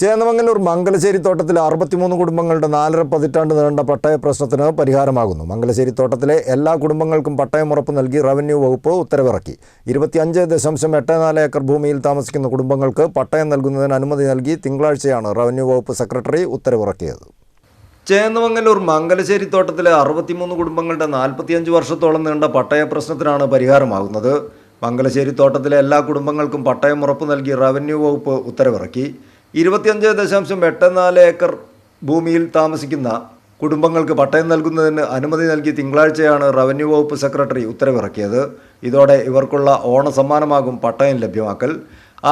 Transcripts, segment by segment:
ചേന്നമംഗലൂർ മംഗലശ്ശേരി തോട്ടത്തിലെ അറുപത്തിമൂന്ന് കുടുംബങ്ങളുടെ നാലര പതിറ്റാണ്ട് നീണ്ട പട്ടയ പ്രശ്നത്തിന് പരിഹാരമാകുന്നു. മംഗലശ്ശേരി തോട്ടത്തിലെ എല്ലാ കുടുംബങ്ങൾക്കും പട്ടയം ഉറപ്പ് നൽകി റവന്യൂ വകുപ്പ് ഉത്തരവിറക്കി. ഇരുപത്തിയഞ്ച് ദശാംശം എട്ട് നാല് ഏക്കർ ഭൂമിയിൽ താമസിക്കുന്ന കുടുംബങ്ങൾക്ക് പട്ടയം നൽകുന്നതിന് അനുമതി നൽകി തിങ്കളാഴ്ചയാണ് റവന്യൂ വകുപ്പ് സെക്രട്ടറി ഉത്തരവിറക്കിയത്. ചേന്നമംഗലൂർ മംഗലശ്ശേരി തോട്ടത്തിലെ അറുപത്തിമൂന്ന് കുടുംബങ്ങളുടെ നാൽപ്പത്തിയഞ്ച് വർഷത്തോളം നീണ്ട പട്ടയ പ്രശ്നത്തിനാണ് പരിഹാരമാകുന്നത്. മംഗലശ്ശേരി തോട്ടത്തിലെ എല്ലാ കുടുംബങ്ങൾക്കും പട്ടയം ഉറപ്പ് നൽകി റവന്യൂ വകുപ്പ് ഉത്തരവിറക്കി. ഇരുപത്തിയഞ്ച് ദശാംശം എട്ട് നാല് ഏക്കർ ഭൂമിയിൽ താമസിക്കുന്ന കുടുംബങ്ങൾക്ക് പട്ടയം നൽകുന്നതിന് അനുമതി നൽകി തിങ്കളാഴ്ചയാണ് റവന്യൂ വകുപ്പ് സെക്രട്ടറി ഉത്തരവിറക്കിയത്. ഇതോടെ ഇവർക്കുള്ള ഓണ സമ്മാനമാകും പട്ടയം ലഭ്യമാക്കൽ.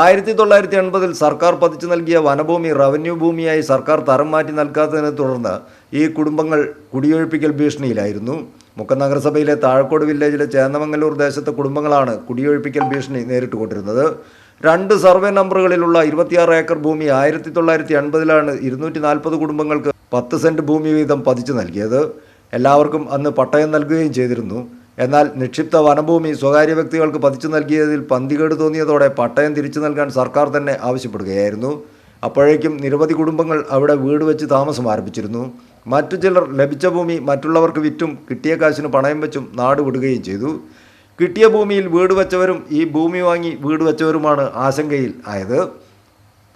ആയിരത്തി തൊള്ളായിരത്തി എൺപതിൽ സർക്കാർ പതിച്ചു നൽകിയ വനഭൂമി റവന്യൂ ഭൂമിയായി സർക്കാർ തരം മാറ്റി നൽകാത്തതിനെ തുടർന്ന് ഈ കുടുംബങ്ങൾ കുടിയൊഴിപ്പിക്കൽ ഭീഷണിയിലായിരുന്നു. മുക്കം നഗരസഭയിലെ താഴക്കോട് വില്ലേജിലെ ചേന്നമംഗലൂർ ദേശത്തെ കുടുംബങ്ങളാണ് കുടിയൊഴിപ്പിക്കൽ ഭീഷണി നേരിട്ടുകൊണ്ടിരുന്നത്. രണ്ട് സർവേ നമ്പറുകളിലുള്ള ഇരുപത്തിയാറ് ഏക്കർ ഭൂമി ആയിരത്തി തൊള്ളായിരത്തി എൺപതിലാണ് ഇരുന്നൂറ്റി നാൽപ്പത് കുടുംബങ്ങൾക്ക് പത്ത് സെന്റ് ഭൂമി വീതം പതിച്ചു നൽകിയത്. എല്ലാവർക്കും അന്ന് പട്ടയം നൽകുകയും ചെയ്തിരുന്നു. എന്നാൽ നിക്ഷിപ്ത വനഭൂമി സ്വകാര്യ വ്യക്തികൾക്ക് പതിച്ചു നൽകിയതിൽ പന്തികേട് തോന്നിയതോടെ പട്ടയം തിരിച്ചു നൽകാൻ സർക്കാർ തന്നെ ആവശ്യപ്പെടുകയായിരുന്നു. അപ്പോഴേക്കും നിരവധി കുടുംബങ്ങൾ അവിടെ വീട് വെച്ച് താമസം ആരംഭിച്ചിരുന്നു. മറ്റു ചിലർ ലഭിച്ച ഭൂമി മറ്റുള്ളവർക്ക് വിറ്റും കിട്ടിയ കാശിന് പണയം വെച്ചും നാട് വിടുകയും ചെയ്തു. കിട്ടിയ ഭൂമിയിൽ വീട് വെച്ചവരും ഈ ഭൂമി വാങ്ങി വീട് വെച്ചവരുമാണ് ആശങ്കയിൽ ആയത്.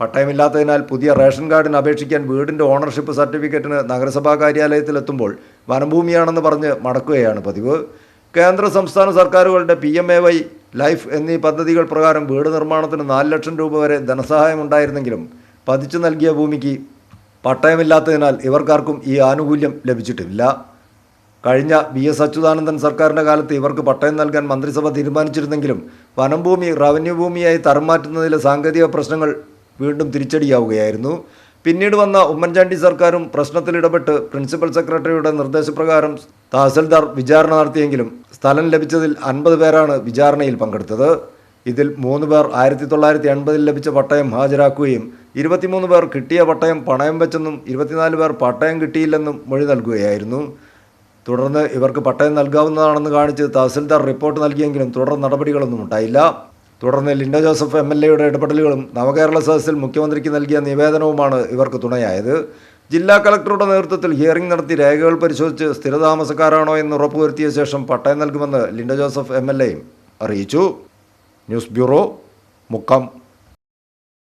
പട്ടയമില്ലാത്തതിനാൽ പുതിയ റേഷൻ കാർഡിന് അപേക്ഷിക്കാൻ വീടിന്റെ ഓണർഷിപ്പ് സർട്ടിഫിക്കറ്റിന് നഗരസഭാ കാര്യാലയത്തിലെത്തുമ്പോൾ വനഭൂമിയാണെന്ന് പറഞ്ഞ് മടക്കുകയാണ് പതിവ്. കേന്ദ്ര സംസ്ഥാന സർക്കാരുകളുടെ P M A Y life എന്നീ പദ്ധതികൾ പ്രകാരം വീട് നിർമ്മാണത്തിന് നാല് ലക്ഷം രൂപ വരെ ധനസഹായം ഉണ്ടായിരുന്നെങ്കിലും പതിച്ചു നൽകിയ ഭൂമിക്ക് പട്ടയമില്ലാത്തതിനാൽ ഇവർക്കാർക്കും ഈ ആനുകൂല്യം ലഭിച്ചിട്ടില്ല. കഴിഞ്ഞ വി എസ് അച്യുതാനന്ദൻ സർക്കാരിന്റെ കാലത്ത് ഇവർക്ക് പട്ടയം നൽകാൻ മന്ത്രിസഭ തീരുമാനിച്ചിരുന്നെങ്കിലും വനംഭൂമി റവന്യൂ ഭൂമിയായി തരം മാറ്റുന്നതിലെ സാങ്കേതിക പ്രശ്നങ്ങൾ വീണ്ടും തിരിച്ചടിയാവുകയായിരുന്നു. പിന്നീട് വന്ന ഉമ്മൻചാണ്ടി സർക്കാരും പ്രശ്നത്തിൽ ഇടപെട്ട് പ്രിൻസിപ്പൽ സെക്രട്ടറിയുടെ നിർദ്ദേശപ്രകാരം തഹസിൽദാർ വിചാരണ നടത്തിയെങ്കിലും സ്ഥലം ലഭിച്ചതിൽ അൻപത് പേരാണ് വിചാരണയിൽ പങ്കെടുത്തത്. ഇതിൽ മൂന്ന് പേർ ആയിരത്തി തൊള്ളായിരത്തി എൺപതിൽ ലഭിച്ച പട്ടയം ഹാജരാക്കുകയും ഇരുപത്തിമൂന്ന് പേർ കിട്ടിയ പട്ടയം പണയം വെച്ചെന്നും ഇരുപത്തിനാല് പേർ പട്ടയം കിട്ടിയില്ലെന്നും മൊഴി നൽകുകയായിരുന്നു. തുടർന്ന് ഇവർക്ക് പട്ടയം നൽകാവുന്നതാണെന്ന് കാണിച്ച് തഹസിൽദാർ റിപ്പോർട്ട് നൽകിയെങ്കിലും തുടർ നടപടികളൊന്നും ഉണ്ടായില്ല. തുടർന്ന് ലിൻഡോ ജോസഫ് എം എൽ എയുടെ ഇടപെടലുകളും നവകേരള സദസ്സിൽ മുഖ്യമന്ത്രിക്ക് നൽകിയ നിവേദനവുമാണ് ഇവർക്ക് തുണയായത്. ജില്ലാ കളക്ടറുടെ നേതൃത്വത്തിൽ ഹിയറിംഗ് നടത്തി രേഖകൾ പരിശോധിച്ച് സ്ഥിരതാമസക്കാരാണോ എന്ന് ഉറപ്പുവരുത്തിയ ശേഷം പട്ടയം നൽകുമെന്ന് ലിൻഡോ ജോസഫ് എം അറിയിച്ചു. News bureau Mukkam.